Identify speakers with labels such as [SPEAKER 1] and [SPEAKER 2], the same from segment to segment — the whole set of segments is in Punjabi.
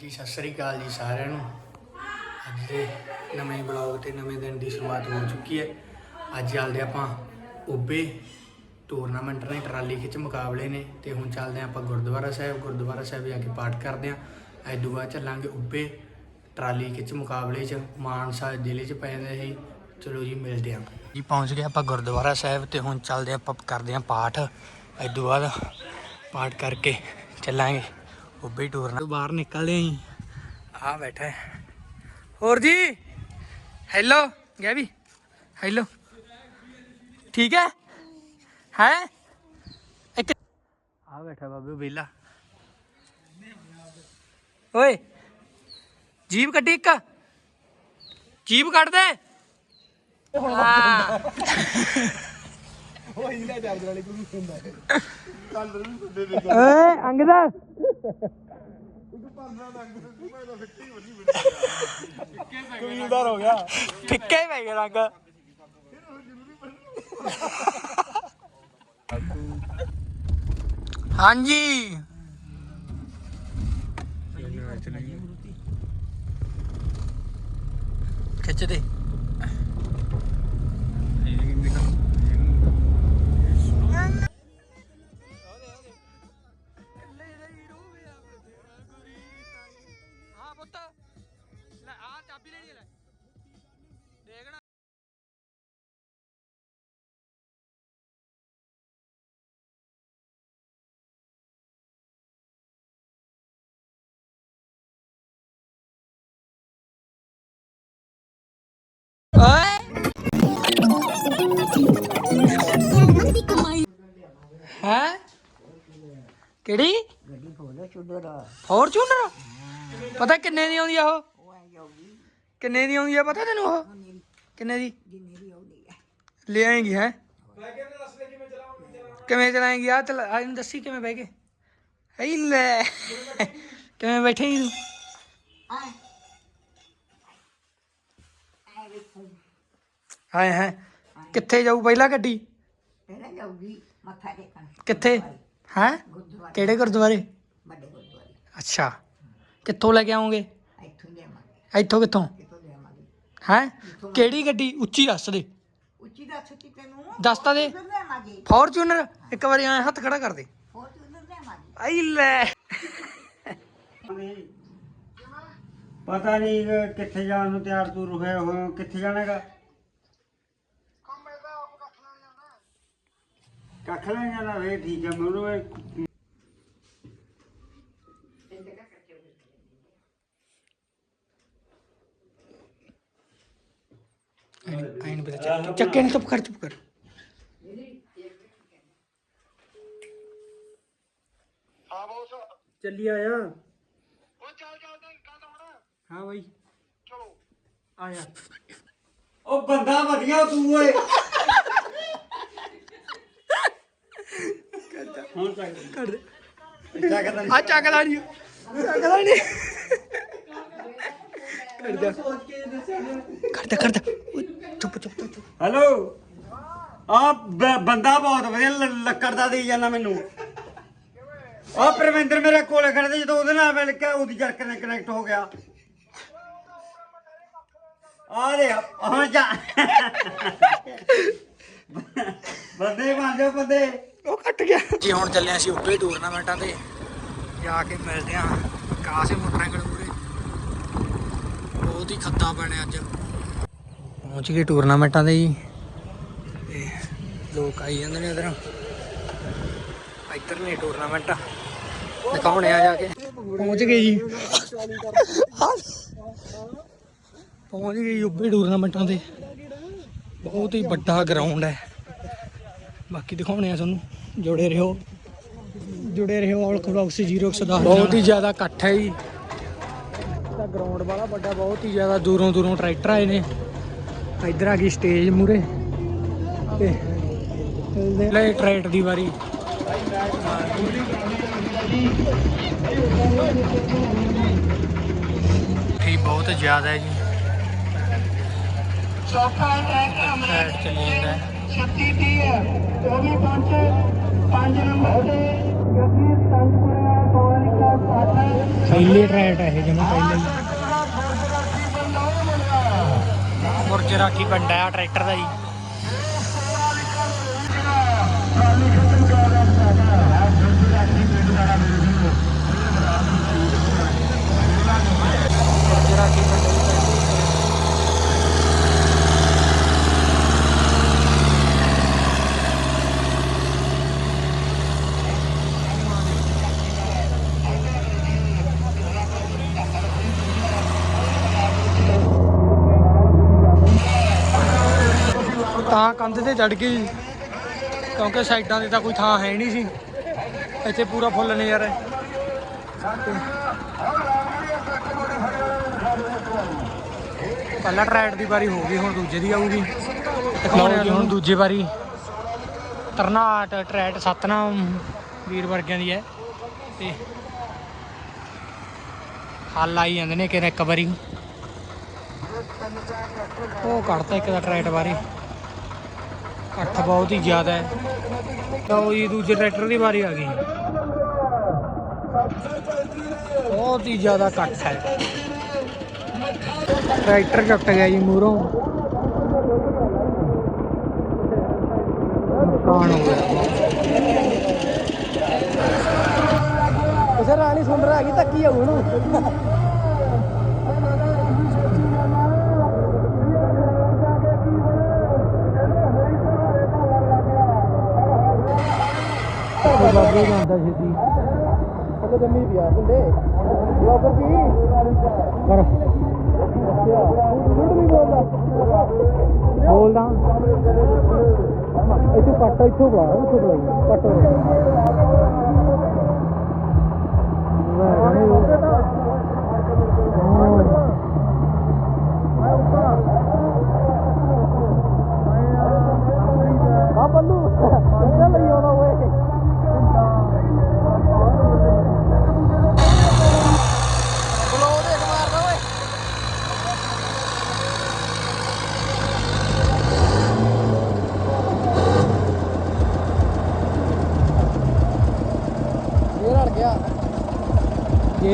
[SPEAKER 1] ਜੀ, ਸਤਿ ਸ੍ਰੀ ਅਕਾਲ ਜੀ ਸਾਰਿਆਂ ਨੂੰ। ਅੱਜ ਦੇ ਨਵੇਂ ਬਲੌਗ ਤੇ ਨਵੇਂ ਦਿਨ ਦੀ ਸ਼ੁਰੂਆਤ ਹੋ ਚੁੱਕੀ ਹੈ। ਅੱਜ ਚੱਲਦੇ ਆਪਾਂ ਓਬੇ ਟੂਰਨਾਮੈਂਟ ਨੇ, ਟਰਾਲੀ ਖਿੱਚ ਮੁਕਾਬਲੇ ਨੇ ਤੇ ਹੁਣ ਚੱਲਦੇ ਹਾਂ ਆਪਾਂ ਗੁਰਦੁਆਰਾ ਸਾਹਿਬ। ਗੁਰਦੁਆਰਾ ਸਾਹਿਬ ਜਾ ਕੇ ਪਾਠ ਕਰਦੇ ਹਾਂ। ਅੱਜ ਤੋਂ ਬਾਅਦ ਚੱਲਾਂਗੇ ਓਬੇ ਟਰਾਲੀ ਖਿੱਚ ਮੁਕਾਬਲੇ 'ਚ। ਮਾਨਸਾ ਜ਼ਿਲ੍ਹੇ 'ਚ ਪੈ ਜਾਂਦਾ ਸੀ ਚਲੋ ਜੀ, ਮਿਲਦੇ ਹਾਂ। ਜੀ, ਪਹੁੰਚ ਗਏ ਆਪਾਂ ਗੁਰਦੁਆਰਾ ਸਾਹਿਬ ਤੇ ਹੁਣ ਚੱਲਦੇ ਆਪਾਂ ਕਰਦੇ ਹਾਂ ਪਾਠ। ਅੱਜ ਤੋਂ ਬਾਅਦ ਪਾਠ ਕਰਕੇ ਚੱਲਾਂਗੇ। ਓਬੇ ਟੂਰਨਾਮੈਂਟ ਬਾਹਰ ਨਿਕਲਦੇ ਆਂ ਆ ਬੈਠਾ ਹੈ। ਹੋਰ ਜੀ ਹੈਲੋ ਗੈਵੀ ਹੈਲੋ ਠੀਕ ਹੈ? ਹੈ? ਇੱਕ ਆ ਬੈਠਾ ਬਾਬੂ ਬੇਲਾ ਓਏ ਜੀਬ ਕੱਢੀ ਇੱਕ। ਜੀਬ ਕੱਢ ਦੇ। ਹਾਂ ਓਏ ਅੰਗਦਾ
[SPEAKER 2] ਕਬੀਲਦਾਰ ਹੋ ਗਿਆ।
[SPEAKER 1] ਫਿੱਕਾ ਹੀ ਪੈ ਗਿਆ ਰੰਗ। ਹਾਂਜੀ। ਖਿੱਚ ਦੇ। ਹੈ? ਕਿਹੜੀ?
[SPEAKER 3] ਗੱਡੀ ਫੋਲੋ ਚੁੱਡੋ ਦਾ
[SPEAKER 1] ਫੋਰਚੂਨਰ ਪਤਾ ਕਿੰਨੇ ਦੀ ਆਉਂਦੀ ਆ ਉਹ?
[SPEAKER 3] ਉਹ ਐ ਜਾਊਗੀ
[SPEAKER 1] ਕਿੰਨੇ ਦੀ ਆਉਂਦੀ ਆ ਪਤਾ ਤੈਨੂੰ ਉਹ? ਕਿੰਨੇ ਦੀ?
[SPEAKER 3] ਜਿੰਨੇ ਦੀ ਆਉਂਦੀ ਹੈ
[SPEAKER 1] ਲੈ ਆਏਗੀ ਹੈ? ਕਿਵੇਂ ਚਲਾਏਗੀ? ਆ ਚਲਾ ਆ ਇਹਨੂੰ ਦੱਸੀ ਕਿਵੇਂ ਬਹਿ ਕੇ? ਹਈ ਲੈ। ਕਿਵੇਂ ਬੈਠੇ ਤੂੰ ਹਾਏ ਹੈ? ਕਿੱਥੇ ਜਾਊ ਪਹਿਲਾਂ ਗੱਡੀ?
[SPEAKER 3] ਪਹਿਲਾਂ ਜਾਊਗੀ? ਮੱਥਾ ਟੇਕਣ।
[SPEAKER 1] ਕਿੱਥੇ? ਹੈ?
[SPEAKER 3] ਗੁਰਦੁਆਰੇ।
[SPEAKER 1] ਕਿਹੜੇ ਗੁਰਦੁਆਰੇ?
[SPEAKER 3] ਵੱਡੇ ਗੁਰਦੁਆਰੇ।
[SPEAKER 1] ਅੱਛਾ। ਕਿੱਥੋਂ ਲੈ ਕੇ ਆਉਂਗੇ
[SPEAKER 3] ਇੱਥੋਂ ਲਿਆਵਾਂਗੇ।
[SPEAKER 1] ਇੱਥੋਂ ਕਿੱਥੋਂ?
[SPEAKER 3] ਕਿੱਥੋਂ ਲਿਆਵਾਂਗੇ।
[SPEAKER 1] ਹੈ? ਕਿਹੜੀ ਗੱਡੀ? ਉੱਚੀ ਦੱਸ ਦੇ।
[SPEAKER 3] ਉੱਚੀ ਦੱਸ ਤੀ ਤੈਨੂੰ।
[SPEAKER 1] ਦੱਸ ਤਾਂ ਦੇ।
[SPEAKER 3] ਉਧਰ ਲਿਆਵਾਂਗੇ।
[SPEAKER 1] ਫੋਰਚੂਨਰ? ਇੱਕ ਵਾਰੀ ਐ ਹੱਥ ਖੜਾ ਕਰ ਦੇ।
[SPEAKER 3] ਹੋਰ ਤੂੰ ਉਧਰ ਲਿਆਵਾਂਗੇ।
[SPEAKER 1] ਆਈ ਲੈ।
[SPEAKER 2] ਪਤਾ ਨਹੀਂ ਕਿ ਕਿੱਥੇ ਜਾਣ ਨੂੰ ਤਿਆਰ ਤੁਰ ਹੋਏ ਹੋ ਕਿੱਥੇ ਜਾਣਾਗਾ? ਕੱਖ ਲੈ ਜਾਣਾ ਵੇ ਠੀਕ ਹੈ ਮੈਨੂੰ ਇਹ
[SPEAKER 1] ਆਈ ਨਹੀਂ ਪਤਾ ਚੱਕ- ਚੱਕੇ ਨੇ ਚੁੱਪ ਕਰ ਚੁੱਪ ਕਰ।
[SPEAKER 2] ਚੱਲੀ ਆਇਆ। ਹਾਂ ਬਾਈ। ਚਲੋ। ਆਇਆ। ਉਹ ਬੰਦਾ ਵਧੀਆ ਤੂੰ ਓਏ। ਹੁਣ ਚੱਕ
[SPEAKER 1] ਕਰ ਦੇ।
[SPEAKER 2] ਚੱਕਦਾ
[SPEAKER 1] ਆ ਚੱਕਦਾ ਨਹੀਂ। ਚੱਕਦਾ ਨਹੀਂ। ਕਰ ਦੇ। ਕਰ ਦੇ ਕਰ ਦੇ। ਓਏ, ਚੁੱਪ ਚੁੱਪ ਚੁੱਪ। ਚੁੱਪ।
[SPEAKER 2] ਹੈਲੋ ਆ ਬੰਦਾ ਬਹੁਤ ਵਧੀਆ ਲ- ਲੱਕੜ ਦਾ ਦੇਈ ਜਾਂਦਾ ਮੈਨੂੰ। ਆ ਪ੍ਰਵਿੰਦਰ ਮੇਰੇ ਕੋਲੇ ਖੜੇ ਤੇ ਜਦੋਂ ਉਹਦੇ ਨਾਲ ਮਿਲ ਕੇ ਉਹਦੀ ਜਰਕ ਨਾਲ ਕਨੈਕਟ ਹੋ ਗਿਆ। ਆ ਦੇ ਹਾਂ ਜਾ ਬੰਦੇ ਬਣ ਜਾਓ ਬੰਦੇ।
[SPEAKER 1] ਕੱਟ ਗਿਆ। ਜੀ, ਹੁਣ ਚੱਲੇ ਅਸੀਂ ਉੱਪਰ ਟੂਰਨਾਮੈਂਟਾਂ ਤੇ। ਜਾ ਕੇ ਮਿਲਦੇ ਆ ਕਾਸੇ ਮੋਟਰਸਾਈਕਲ ਪੂਰੇ ਬਹੁਤ ਹੀ ਖੱਤਾ ਪੈਣੇ ਅੱਜ। ਪਹੁੰਚ ਗਏ ਟੂਰਨਾਮੈਂਟਾਂ ਤੇ ਜੀ। ਤੇ ਲੋਕ ਆਈ ਜਾਂਦੇ ਨੇ ਇਧਰ ਇੱਧਰ ਨੇ ਟੂਰਨਾਮੈਂਟ ਦਿਖਾਉਣੇ ਆ ਜਾ ਕੇ। ਪਹੁੰਚ ਗਏ ਜੀ। ਪਹੁੰਚ ਗਏ ਜੀ ਉੱਪਰ ਟੂਰਨਾਮੈਂਟਾਂ ਤੇ। ਬਹੁਤ ਹੀ ਵੱਡਾ ਗਰਾਊਂਡ ਹੈ। ਬਾਕੀ ਦਿਖਾਉਣੇ ਆ ਤੁਹਾਨੂੰ। ਜੁੜੇ ਰਹੋ। ਜੁੜੇ ਰਹੋ ਔਲ ਕਬਲੌਕਸ 0110 ਬਹੁਤ ਹੀ ਜ਼ਿਆਦਾ ਇਕੱਠ ਹੈ ਜੀ। ਦਾ ਗਰਾਊਂਡ ਵਾਲਾ ਵੱਡਾ ਬਹੁਤ ਹੀ ਜ਼ਿਆਦਾ ਦੂਰੋਂ ਦੂਰੋਂ ਟਰੈਕਟਰ ਆਏ ਨੇ। ਇੱਧਰ ਆ ਗਈ ਸਟੇਜ ਮੂਰੇ ਤੇ ਲੈ ਟਰੈਕਟ ਦੀ ਵਾਰੀ। ਠੀਕ ਬਹੁਤ ਜ਼ਿਆਦਾ ਹੈ ਜੀ।
[SPEAKER 4] ਚੌਥਾ ਟਰੈਕ
[SPEAKER 1] ਟਰੈਕਟ ਚੱਲੀ ਜਾਂਦਾ ਹੈ।
[SPEAKER 4] ਛੱਤੀ ਦੀ ਹੈ। ਉਹ ਵੀ ਪਹੁੰਚੇ
[SPEAKER 1] ਪਹਿਲੇ ਟਰੈਟ ਇਹ ਜਮਾ ਪਹਿਲੇ ਹੀ ਮੁਰਜ ਰਾਖੀ ਬੰਦਾ ਆ ਟਰੈਕਟਰ ਦਾ ਜੀ ਕੰਧ ਤੇ ਚੜ ਗਈ ਕਿਉਂਕਿ ਸਾਈਡਾਂ ਤੇ ਤਾਂ ਕੋਈ ਥਾਂ ਹੈ ਨਹੀਂ ਸੀ। ਇੱਥੇ ਪੂਰਾ ਫੁੱਲ ਨਜ਼ਾਰਾ ਹੈ। ਪਹਿਲਾ ਟਰੈਟ ਦੀ ਵਾਰੀ ਹੋ ਗਈ, ਹੁਣ ਦੂਜੇ ਦੀ ਆਊਗੀ। ਦਿਖਾਉਣੇ ਹੁਣ ਦੂਜੇ ਵਾਰੀ। ਤਰਨਾਟ ਟਰੈਟ ਸਤਨਾਮ ਵੀਰ ਵਰਗਿਆਂ ਦੀ ਹੈ। ਤੇ ਹੱਲ ਆਈ ਜਾਂਦੇ ਨੇ ਕਿ ਇੱਕ ਵਾਰੀ। ਉਹ ਕੱਢਤਾ ਇੱਕ ਦਾ ਟਰੈਟ ਵਾਰੀ। ਇਕੱਠ ਬਹੁਤ ਹੀ ਜ਼ਿਆਦਾ ਹੈ। ਲਓ ਜੀ, ਦੂਜੇ ਟਰੈਕਟਰ ਦੀ ਵਾਰੀ ਆ ਗਈ। ਬਹੁਤ ਹੀ ਜ਼ਿਆਦਾ ਇਕੱਠ ਹੈ। ਟਰੈਕਟਰ ਟੁੱਟ ਗਿਆ ਜੀ ਮੂਹਰੋਂ। ਨੁਕਸਾਨ ਹੋ ਗਿਆ।
[SPEAKER 5] ਉਸੇ ਰਾਣੀ ਸੁੰਦਰ ਹੈਗੀ ਧੱਕੀ ਆਉ ਉਹਨੂੰ
[SPEAKER 1] ਉਹ ਬਾਬੇ ਜਾਂਦਾ ਛੇਤੀ।
[SPEAKER 5] ਥੱਲੇ ਜੰਮੀ ਪਿਆ ਹੁੰਦੇ ਬਲੌਗਰ ਜੀ
[SPEAKER 1] ਕਰ।
[SPEAKER 5] ਝੂਠ ਨਹੀਂ ਬੋਲਦਾ।
[SPEAKER 1] ਬੋਲਦਾ।
[SPEAKER 5] ਇੱਥੋਂ ਕੱਟ ਇੱਥੋਂ ਬੁਲਾ ਇੱਥੋਂ ਬੁਲਾ ਕੱਟ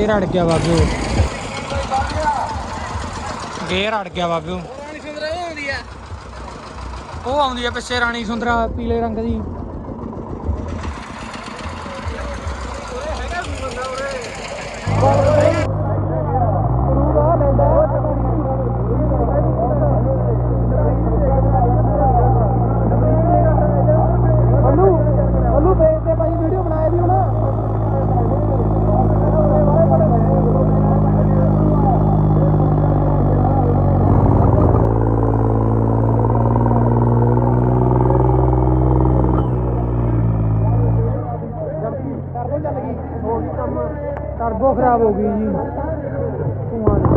[SPEAKER 1] ਗੇਰ ਅੜ ਗਿਆ ਬਾਬਿਓ ਗੇਰ ਅੜ ਗਿਆ
[SPEAKER 5] ਰਾਣੀ ਸੁੰਦਰ ਉਹ ਆਉਂਦੀ ਆ।
[SPEAKER 1] ਉਹ ਆਉਂਦੀ ਆ ਪਿੱਛੇ ਰਾਣੀ ਸੁੰਦਰਾ ਪੀਲੇ ਰੰਗ ਦੀ
[SPEAKER 5] ਬੱਲੂ ਬੱਲੂ ਵੇਚ ਤੇ ਭਾਈ ਵੀਡੀਓ ਬਣਾਏ ਦੀ ਹੁਣ ਟਰਬੋ ਚੱਲ ਗਈ ਹੋ ਗਈ ਕੰਮ
[SPEAKER 1] ਟਰਬੋ ਖਰਾਬ ਹੋ ਗਈ ਜੀ। ਧੂਆਂ ਦੀ।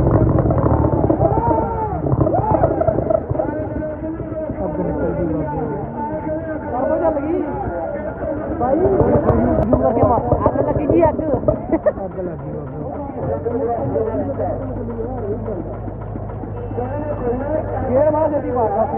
[SPEAKER 1] ਅੱਗ ਨਿਕਲ ਗਈ
[SPEAKER 5] ਟਰਬੋ ਚੱਲ ਗਈ। ਭਾਈ ਜੂ ਕਰਕੇ ਮਾਰ ਅੱਗ ਲੱਗੀ ਜੀ ਅੱਗ।
[SPEAKER 1] ਅੱਗ ਲੱਗੀ
[SPEAKER 5] ਗੇਰ ਮਾਰ ਦਿੱਤੀ ਬਾਤ ਪਾਸੇ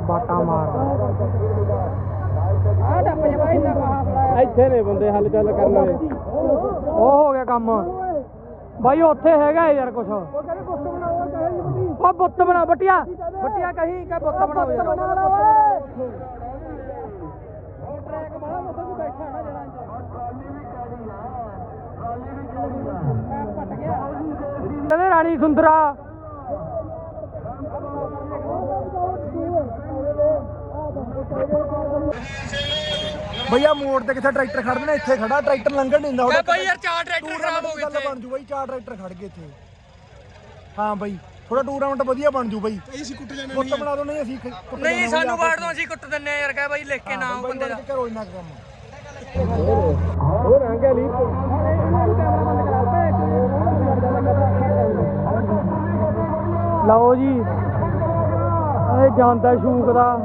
[SPEAKER 1] ਬਾਟਾ ਮਾਰ
[SPEAKER 5] ਆ ਡੱਪ ਜਾ ਭਾਈ ਨਾ ਕਹਾ ਫੜਾ
[SPEAKER 6] ਇੱਥੇ ਨੇ ਬੰਦੇ ਹੱਲ ਚੱਲ ਕਰਨ ਵਾਲੇ।
[SPEAKER 1] ਉਹ ਹੋ ਗਿਆ ਕੰਮ। ਬਾਈ ਉੱਥੇ ਹੈਗਾ ਯਾਰ ਕੁਛ।
[SPEAKER 5] ਉਹ ਕਹਿੰਦੇ ਬੁੱਤ
[SPEAKER 1] ਬਣਾ ਬਟਿਆ। ਬਟਿਆ ਕਹੀ ਕਿ ਬੁੱਤ
[SPEAKER 5] ਬਣਾ ਲਾ ਓਏ। ਉਹ ਟਰੈਕ ਵਾਲਾ ਤੂੰ ਬੈਠਾ ਨਾ ਜਣਾ ਮੈਂ ਪਟ ਗਿਆ।
[SPEAKER 1] ਕਹਿੰਦੇ ਰਾਣੀ ਸੁੰਦਰਾ।
[SPEAKER 7] ਭਈਆ ਮੋੜ ਤੇ ਕਿੱਥੇ ਟਰੈਕਟਰ ਖੜਦੇ ਨੇ? ਇੱਥੇ ਖੜਾ ਟਰੈਕਟਰ ਲੰਘਣ ਨਹੀਂ ਦਿੰਦਾ
[SPEAKER 1] ਕਹ ਬਈ ਯਾਰ ਚਾਰ ਟਰੈਕਟਰ ਖਰਾਬ ਹੋ ਗਏ ਇੱਥੇ।
[SPEAKER 7] ਬਣ ਜੂ ਬਾਈ ਚਾਰ ਟਰੈਕਟਰ ਖੜ ਗਏ ਇੱਥੇ। ਹਾਂ ਬਾਈ ਥੋੜਾ ਟੂਰਨਾਮੈਂਟ ਵਧੀਆ ਬਣ ਜੂ ਬਾਈ। ਅਸੀਂ ਕੁੱਟ ਜਾਣੇ ਕੁੱਟ ਬਣਾ ਦੋ ਨਹੀਂ ਅਸੀਂ
[SPEAKER 1] ਨਹੀਂ ਸਾਨੂੰ ਬਾੜ ਦੋ ਅਸੀਂ ਕੁੱਟ ਦਿੰਨੇ ਯਾਰ ਕਹ ਬਈ ਲਿਖ ਕੇ ਨਾ ਉਹ ਬੰਦੇ ਦਾ।
[SPEAKER 7] ਕਰੋ ਇੰਨਾ ਕੰਮ।
[SPEAKER 4] ਲਓ ਜੀ। ਇਹ ਜਾਂਦਾ ਸ਼ੂਕ ਦਾ।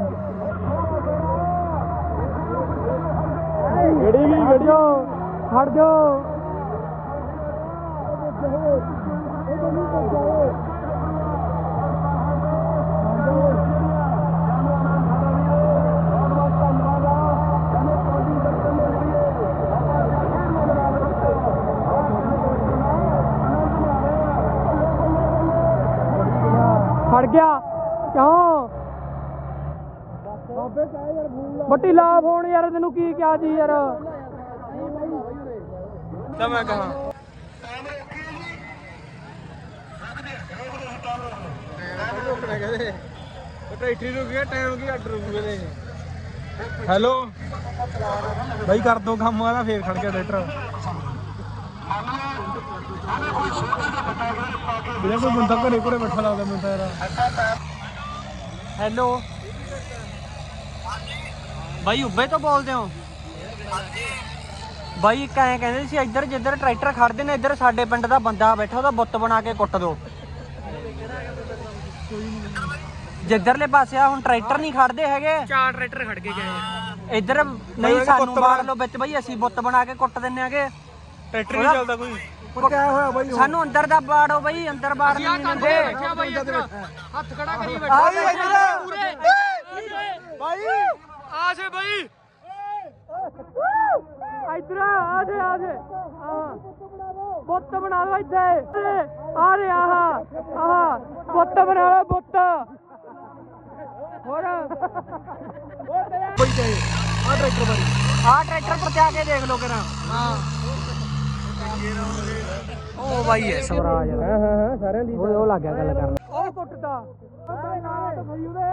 [SPEAKER 4] ਗੜੀ ਵੀ ਗੜੀ ਹਟ ਜਾਓ। ਖੜ ਗਿਆ। ਕਿਉਂ? ਬੱਟੀ ਲਾ ਫੋਨ ਯਾਰ ਤੈਨੂੰ ਕੀ ਕਿਹਾ ਜੀ ਯਾਰ?
[SPEAKER 1] ਤਾਂ ਮੈਂ ਕਹਾਂ।
[SPEAKER 7] ਟਰੈਕਟਰੀ ਰੁਕ ਗਿਆ ਟਾਈਮ ਕੀ ਅੱਡ ਰੁਕ ਗਏ ਹੈਲੋ ਬਾਈ ਕਰ ਦੋ ਕੰਮ ਵਾਲਾ ਫੇਰ ਖੜ ਗਿਆ ਟਰੈਕਟਰ ਕੋਈ ਬੰਦਾ ਘਰੇ ਘਰੇ ਬੈਠਾ ਲੱਗਦਾ ਮੈਨੂੰ ਤਾਂ ਯਾਰ।
[SPEAKER 4] ਹੈਲੋ ਬਾਈ ਉੱਬੇ ਤੋਂ ਬੋਲਦੇ ਹੋ? ਬਾਈ ਇੱਕ ਐਂ ਕਹਿੰਦੇ ਸੀ ਇੱਧਰ ਜਿੱਧਰ ਟਰੈਕਟਰ ਖੜਦੇ ਨੇ ਇੱਧਰ ਸਾਡੇ ਪਿੰਡ ਦਾ ਬੰਦਾ ਬੈਠਾ ਉਹਦਾ ਬੁੱਤ ਬਣਾ ਕੇ ਕੁੱਟ ਦਿਓ ਜਿੱਧਰਲੇ ਪਾਸੇ ਆ ਹੁਣ ਟਰੈਕਟਰ ਨਹੀਂ ਖੜਦੇ ਹੈਗੇ।
[SPEAKER 1] ਚਾਰ ਟਰੈਕਟਰ ਖੜ ਕੇ ਗਏ
[SPEAKER 4] ਇੱਧਰ ਨਹੀਂ ਸਾਨੂੰ ਬਾੜ ਲਓ ਵਿੱਚ ਬਾਈ ਅਸੀਂ ਬੁੱਤ ਬਣਾ ਕੇ ਕੁੱਟ ਦਿੰਨੇ ਆਗੇ
[SPEAKER 1] ਟਰੈਕਟਰ ਨਹੀਂ ਚੱਲਦਾ ਕੋਈ।
[SPEAKER 7] ਕਿਆ ਹੋਇਆ ਬਾਈ
[SPEAKER 4] ਸਾਨੂੰ ਅੰਦਰ ਦਾ ਬਾੜੋ ਬਾਈ ਅੰਦਰ ਬਾੜ ਨਹੀਂ ਦਿੰਦੇ।
[SPEAKER 1] ਦੇਖਿਆ ਬਾਈ ਇੱਧਰ ਹੱਥ ਖੜਾ ਕਰੀ
[SPEAKER 7] ਆ।
[SPEAKER 1] ਬੈਠਾ
[SPEAKER 7] ਵੀ ਇੱਧਰ। ਬਾਈ।
[SPEAKER 1] ਆ ਸੇ ਬਾਈ।
[SPEAKER 4] ਇੱਧਰ ਆ ਦੇ ਆ ਹਾਂ। ਬੁੱਤ ਬਣਾ ਲਓ ਇੱਥੇ ਆ ਦੇ ਆਹ ਆਹ ਬੁੱਤ ਬਣਾ ਲਓ ਬੁੱਤ। ਹੋਰ।
[SPEAKER 7] ਬਾਈ ਤੇ ਆ ਟਰੈਕਟਰ ਬਾਈ
[SPEAKER 4] ਆ ਟਰੈਕਟਰ ਪਰਚਾ ਕੇ ਦੇਖ ਲਓ ਕਿਰਾ ਹਾਂ। ਉਹ ਬਾਈ ਹੈ ਸਵਰਾਜ। ਹਾਂ ਹਾਂ ਸਾਰਿਆਂ ਦੀ ਉਹ ਲੱਗ ਗਿਆ ਗੱਲ ਕਰਨ। ਉਹ ਕੁੱਟਦਾ।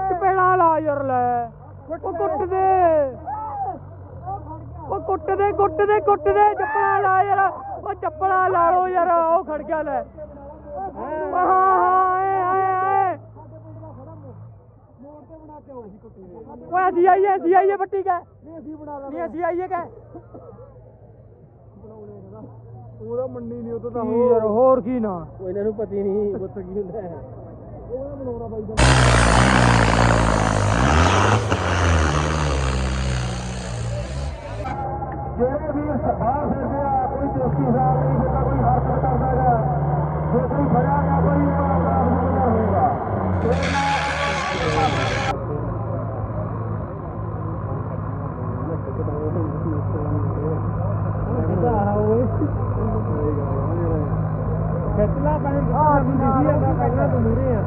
[SPEAKER 4] ਚਪੇੜਾ ਲਾ ਯਾਰ ਲੈ। ਉਹ ਕੁੱਟ ਦੇ ਉਹ ਕੁੱਟ ਦੇ ਕੁੱਟ ਦੇ ਕੁੱਟ ਦੇ ਚੱਪਲਾਂ ਲਾ ਯਾਰ। ਉਹ ਚੱਪਲਾਂ ਲਾ ਲੋ ਯਾਰ ਉਹ ਖੜ ਗਿਆ ਲੈ। ਹਾਂ ਹਾਂ ਓਏ ਅਸੀਂ ਆਈਏ ਅਸੀਂ ਆਈਏ ਬੱਟੀ ਕਾ ਨਹੀਂ ਅਸੀਂ ਆਈਏ ਕਾ
[SPEAKER 7] ਉਹਦਾ ਮੰਨੀ ਨਹੀਂ ਉਹ ਤਾਂ
[SPEAKER 4] ਕੀ ਯਾਰ ਹੋਰ ਕੀ ਨਾ?
[SPEAKER 7] ਉਹ ਇਹਨਾਂ ਨੂੰ ਪਤੀ ਨਹੀਂ ਬੁੱਤ ਕੀ ਹੁੰਦਾ ਹੈ? ਜਿਹੜੇ ਵੀਰ ਬਾਹਰ ਫਿਰਦੇ ਆ ਕੋਈ ਦੋਸਤੀ ਸਾਲ ਨਹੀਂ ਜਿੱਦਾਂ ਕੋਈ ਹਰਕਤ ਕਰਦਾ ਹੈਗਾ। ਜੇ ਕੋਈ ਫੜਿਆ ਗਿਆ ਕੋਈ ਉਹ ਅਪਰਾਧ ਬਣ ਆ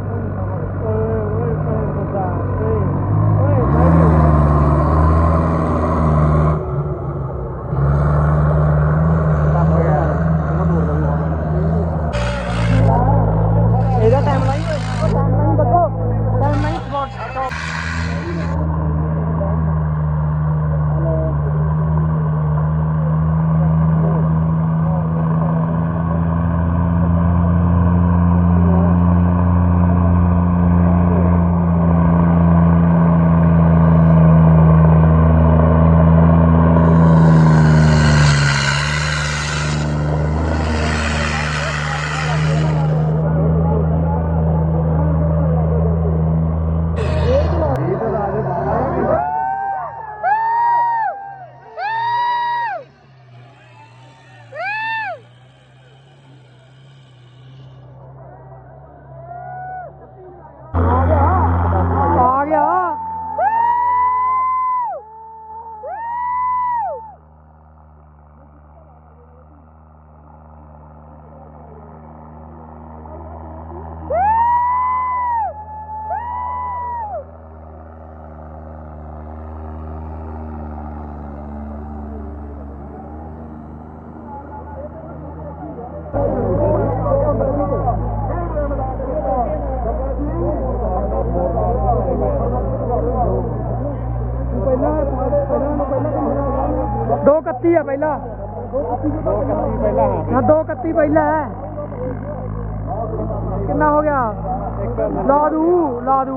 [SPEAKER 4] 31 ਆ ਪਹਿਲਾ। 231 ਪਹਿਲਾ ਹਾਂ 231 ਪਹਿਲਾ ਹੈ। ਕਿੰਨਾ ਹੋ ਗਿਆ? ਲਾ ਦੂ ਲਾ ਦੂ।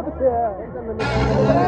[SPEAKER 4] ਸ੍ਰੀ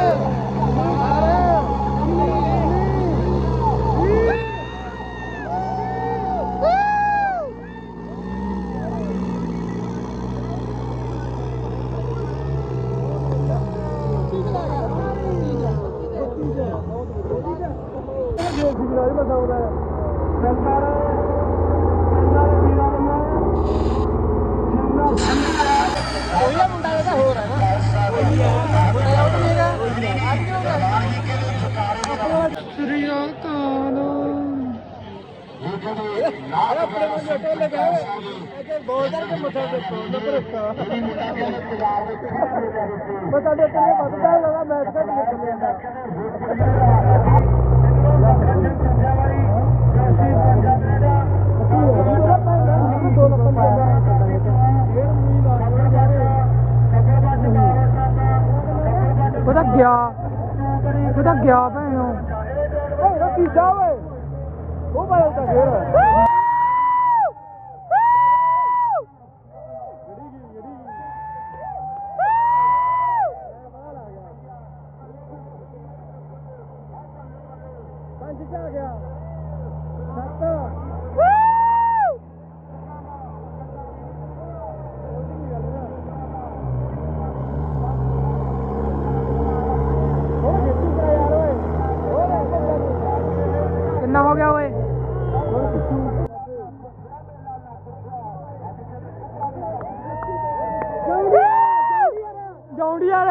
[SPEAKER 4] ਪਤਾ ਦੇ ਪਤਾ ਲਗਾ ਮੈਚ ਕੱਟ ਨਿਕਲ ਜਾਂਦਾ ਪਤਾ ਗਿਆ ਪਤਾ ਗਿਆ ਭੈਣੋ ਓਏ ਰੱਖੀ ਜਾ ਓਏ ਉਹ ਬਾਲ ਤਾਂ ਫੇਰ ਪੰਜ ਚ ਆ ਗਿਆ ਸੱਤ ਕਿੰਨਾ ਹੋ ਗਿਆ ਓਏ ਜੌਂਡੀਆਰ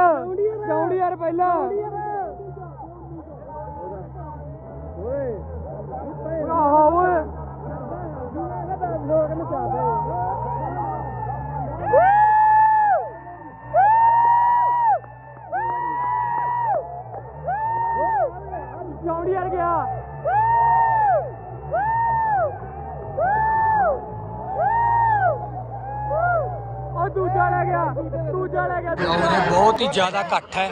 [SPEAKER 4] ਜੌਂਡੀਆਰ ਪਹਿਲਾਂ। ਓਏ। ਆਹੋ ਓਏ। ਲੋਕ ਨਚਾਦੇ ਦੂਜਾ ਲੈ ਗਿਆ ਦੂਜਾ ਲੈ ਗਿਆ
[SPEAKER 1] ਉਹਦੇ ਬਹੁਤ ਹੀ ਜ਼ਿਆਦਾ ਇਕੱਠ ਹੈ।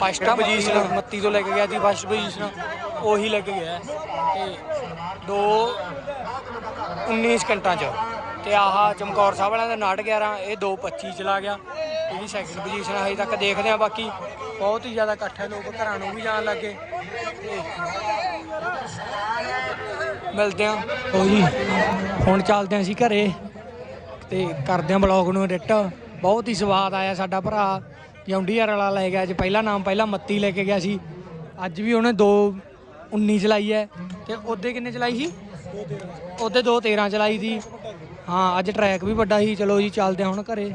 [SPEAKER 1] ਫਸਟ ਪੋਜੀਸ਼ਨ 29 ਤੋਂ ਲੈ ਕੇ ਗਿਆ ਸੀ ਫਸਟ ਪੋਜੀਸ਼ਨ ਉਹੀ ਲੈ ਕੇ ਗਿਆ। ਤੇ ਦੋ 19 ਸਕਿੰਟਾਂ ਚ ਤੇ ਆਹ ਚਮਕੌਰ ਸਾਹਿਬ ਵਾਲਿਆਂ ਦਾ ਨਾਟ 11 ਇਹ 2:25 ਚਲਾ ਗਿਆ। ਇਹਦੀ ਸੈਕਿੰਡ ਪੋਜੀਸ਼ਨ ਹਜੇ ਤੱਕ ਦੇਖਦੇ ਆ ਬਾਕੀ। ਬਹੁਤ ਹੀ ਜ਼ਿਆਦਾ ਇਕੱਠ ਹੈ ਲੋਕ ਘਰਾਂ ਨੂੰ ਵੀ ਜਾਣ ਲੱਗੇ ਮਿਲਦੇ ਆ ਜੀ ਹੁਣ ਚੱਲਦੇ ਆ ਅਸੀਂ ਘਰੇ। ਤੇ ਕਰਦੇ ਆ ਬਲੌਗ ਨੂੰ ਐਡਿਟ ਬਹੁਤ ਹੀ ਸਵਾਦ ਆਇਆ ਸਾਡਾ ਭਰਾ, ਜੌਂਡੀਆਰ ਵਾਲਾ ਲੈ ਗਿਆ ਅੱਜ ਪਹਿਲਾ ਨਾਮ, ਪਹਿਲਾਂ ਮੱਤੀ ਲੈ ਕੇ ਗਿਆ ਸੀ। ਅੱਜ ਵੀ ਉਹਨੇ 2 19 ਚਲਾਈ ਹੈ। ਤੇ ਉਹਦੇ ਕਿੰਨੇ ਚਲਾਈ ਸੀ? ਉਹਦੇ 2 13 ਚਲਾਈ ਸੀ। ਹਾਂ, ਅੱਜ ਟਰੈਕ ਵੀ ਵੱਡਾ ਸੀ। ਚਲੋ ਜੀ, ਚੱਲਦੇ ਆ ਹੁਣ ਘਰੇ।